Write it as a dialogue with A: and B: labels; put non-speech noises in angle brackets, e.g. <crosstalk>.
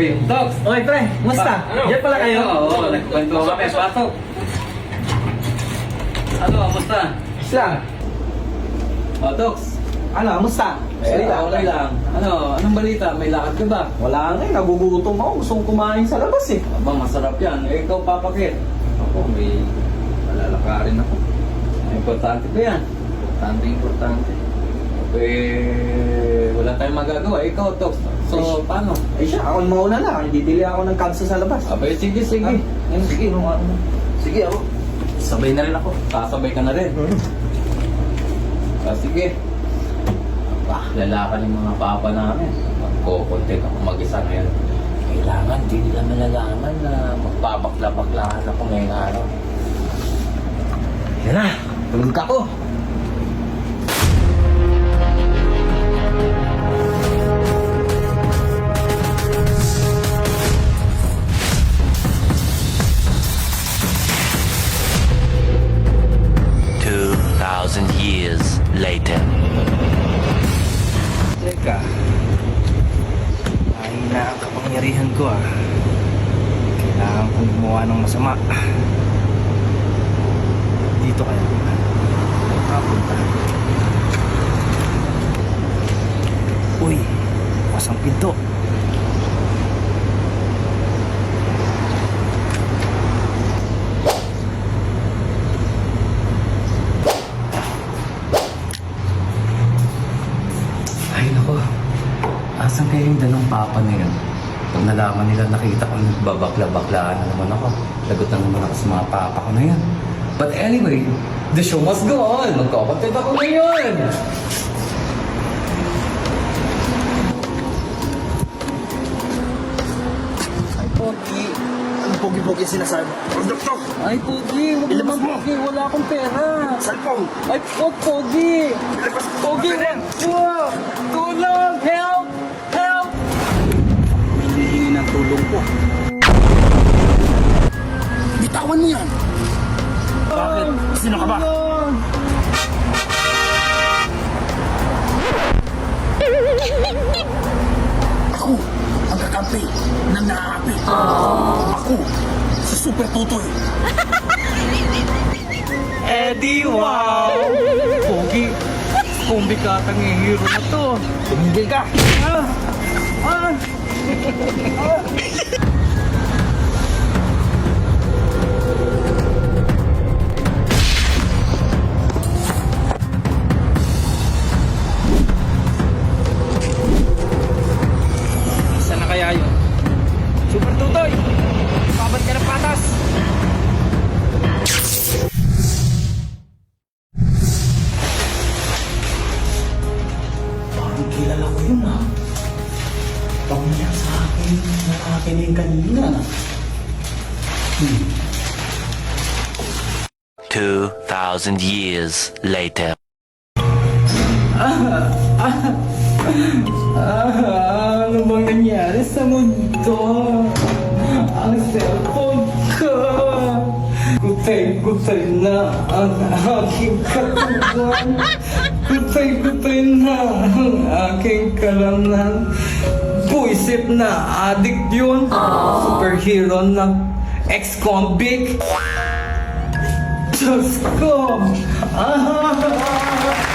A: Uy, Doc!
B: Oy, pre, musta?
A: Ano?
B: Diyan pala kayo?
A: Oo, oo, nagkwento kami. Pasok! Ano, kamusta?
B: Siya.
A: O, Doc.
B: Ano, musta?
A: Eh, okay lang. Ano, anong balita? May lakad ka ba?
B: Wala nga eh, nagugutom ako. Gusto kong kumain sa labas eh.
A: Aba, masarap yan. Eh, ikaw, papakit. Ako, may malalakarin ako. Importante ko yan. Importante, importante. Eh, wala tayong magagawa. Ikaw, Doc. So, paano?
B: Eh siya, ako mauna lang. Didili ako ng kansa sa labas.
A: Abay, sige, sige.
B: Ah,
A: Yan, sige, ano.
B: Sige ako.
A: Sabay na rin ako. Sasabay ka na rin. Ah, sige. Ah, lalakan yung mga papa namin. Magko-content ako mag-isa ngayon. Kailangan, di nila malalaman na magbabakla-baklahan ako ngayong araw.
B: Yan na, tulog ka
C: 2,000 years later.
B: Teka. Ay na ang kapangyarihan ko ah. Kailangan kong gumawa ng masama. Dito kaya. Kapunta. Uy, bukas ang pinto.
A: Asan kaya yung dalawang papa na yun? Pag nalaman nila nakita ko nagbabakla-baklaan na naman ako. Lagot na naman ako sa mga papa ko na yan. But anyway, the show must go on. Magkakontent ako ngayon.
B: Ay, Pogi. Ano Pogi-Pogi sinasabi mo? Produkto!
A: Ay, Pogi, huwag
B: Ilabas
A: naman,
B: mo.
A: Pogi. Wala akong pera.
B: Cellphone!
A: Ay, huwag, Pogi.
B: Ilabas mo!
A: Pogi, wag. Wag.
B: Ko. Bitawan mo yan! Bakit? Sino ka ba? Ako, ang kakampi ng nakakapi. Ako, si Super Tutoy. <laughs>
A: Eddie, wow! Pogi, kumbi eh, hero na to.
B: Tumigil ka!
A: Ah! Ah! <laughs>
B: Isa Pamilya sa akin, nakakinig kanina.
C: Two thousand years later.
B: Ah, ano bang nangyari sa mundo? Ang cellphone ko. Gutay-gutay na ang aking katawan. Gutay-gutay na ang aking kalaman. Buisip na addict yun. Superhero na ex-convict. Diyos ko! Ah!